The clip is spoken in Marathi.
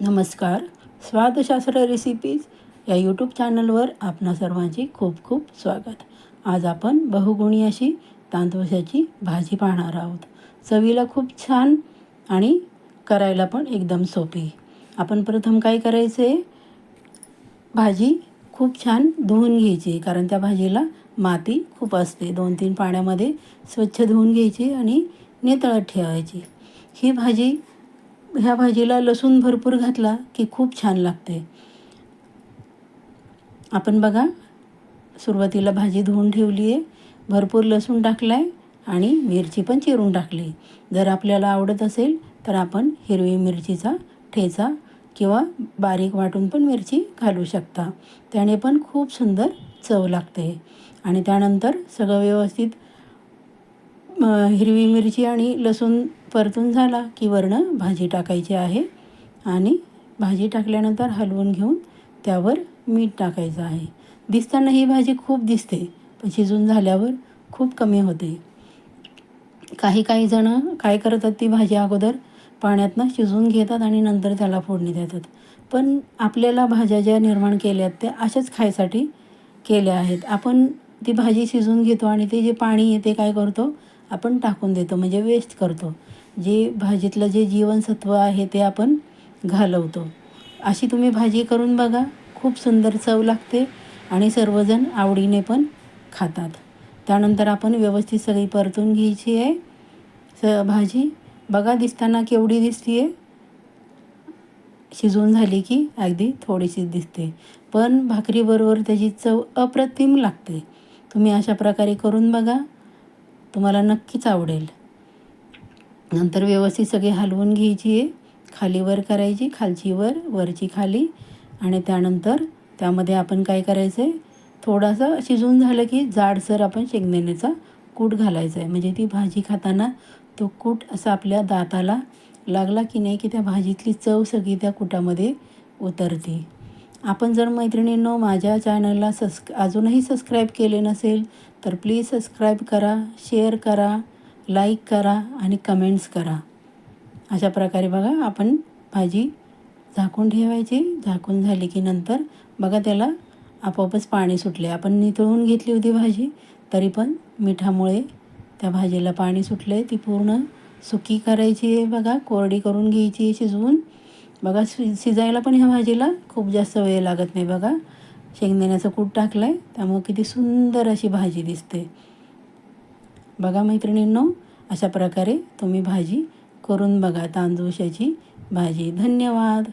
नमस्कार. स्वादशास्त्र रेसिपीज या यूट्यूब चॅनलवर आपणा सर्वांचे खूप खूप स्वागत. आज आपण बहुगुणी अशी तांदूळशाची भाजी पाहणार आहोत. चवीला खूप छान आणि करायला पण एकदम सोपी. आपण प्रथम काय करायचं आहे भाजी खूप छान धुवून घ्यायची कारण त्या भाजीला माती खूप असते. दोन तीन पाण्यामध्ये स्वच्छ धुवून घ्यायची आणि नेतळत ठेवायची. ही भाजी ह्या भाजीला लसूण भरपूर घातला की खूप छान लागते. आपण बघा सुरुवातीला भाजी धुवून ठेवली आहे भरपूर लसूण टाकला आहे आणि मिरची पण चिरून टाकली. जर आपल्याला आवडत असेल तर आपण हिरवी मिरचीचा ठेचा किंवा बारीक वाटून पण मिरची घालू शकता. त्याने पण खूप सुंदर चव लागते. आणि त्यानंतर सगळं व्यवस्थित हिरवी मिरची आणि लसूण परतून झाला की वरनं भाजी टाकायची आहे आणि भाजी टाकल्यानंतर हलवून घेऊन त्यावर मीठ टाकायचं आहे. दिसताना ही भाजी खूप दिसते पण शिजून झाल्यावर खूप कमी होते. काही काही जणं काय करतात ती भाजी अगोदर पाण्यातनं शिजवून घेतात आणि नंतर त्याला फोडणी देतात. पण आपल्याला भाज्या ज्या निर्माण केल्यात त्या अशाच खायसाठी केल्या आहेत. आपण ती भाजी शिजवून घेतो आणि ते जे पाणी येते काय करतो आपण टाकून देतो म्हणजे वेस्ट करतो. जे भाजीतलं जे जीवनसत्व आहे ते आपण घालवतो. अशी तुम्ही भाजी करून बघा खूप सुंदर चव लागते आणि सर्वजण आवडीने पण खातात. त्यानंतर आपण व्यवस्थित सगळी परतून घ्यायची आहे स भाजी. बघा दिसताना केवढी दिसते आहे शिजवून झाली की अगदी थोडीशीच दिसते. पण भाकरीबरोबर त्याची चव अप्रतिम लागते. तुम्ही अशा प्रकारे करून बघा. तुम्हाला नक्कीच आवडेल. नंतर व्यवस्थित सगळी हलवून घ्यायची आहे खाली वर करायची खालची वर वरची खाली आणि त्यानंतर त्यामध्ये आपण काय करायचं आहे? थोडासा शिजून झालं की जाडसर आपण शेंगदाण्याचा कूट घालायचा आहे. म्हणजे ती भाजी खाताना तो कूट असा आपल्या दाताला लागला की नाही की त्या भाजीतली चव सगळी त्या कुटामध्ये उतरते. आपण जर मैत्रिणींनो माझ्या चॅनलला सब्स अजूनही सबस्क्राईब केले नसेल तर प्लीज सबस्क्राईब करा शेअर करा लाईक करा आणि कमेंट्स करा. अशा प्रकारे बघा आपण भाजी झाकून ठेवायची. झाकून झाली की नंतर बघा त्याला आपोआपच पाणी सुटले. आपण नितळून घेतली होती भाजी तरी पण मिठामुळे त्या भाजीला पाणी सुटले ती पूर्ण सुकी करायची आहे बघा. कोरडी करून घ्यायची आहे शिजवून. बघा शि शिजायला पण ह्या भाजीला खूप जास्त वेळ लागत नाही बघा. शेंगदाण्याचं कूट टाकलं आहे त्यामुळं किती सुंदर अशी भाजी दिसते. बघा मैत्रिणींनो अशा प्रकारे तुम्ही भाजी करून बघा तांदूळशाची भाजी. धन्यवाद!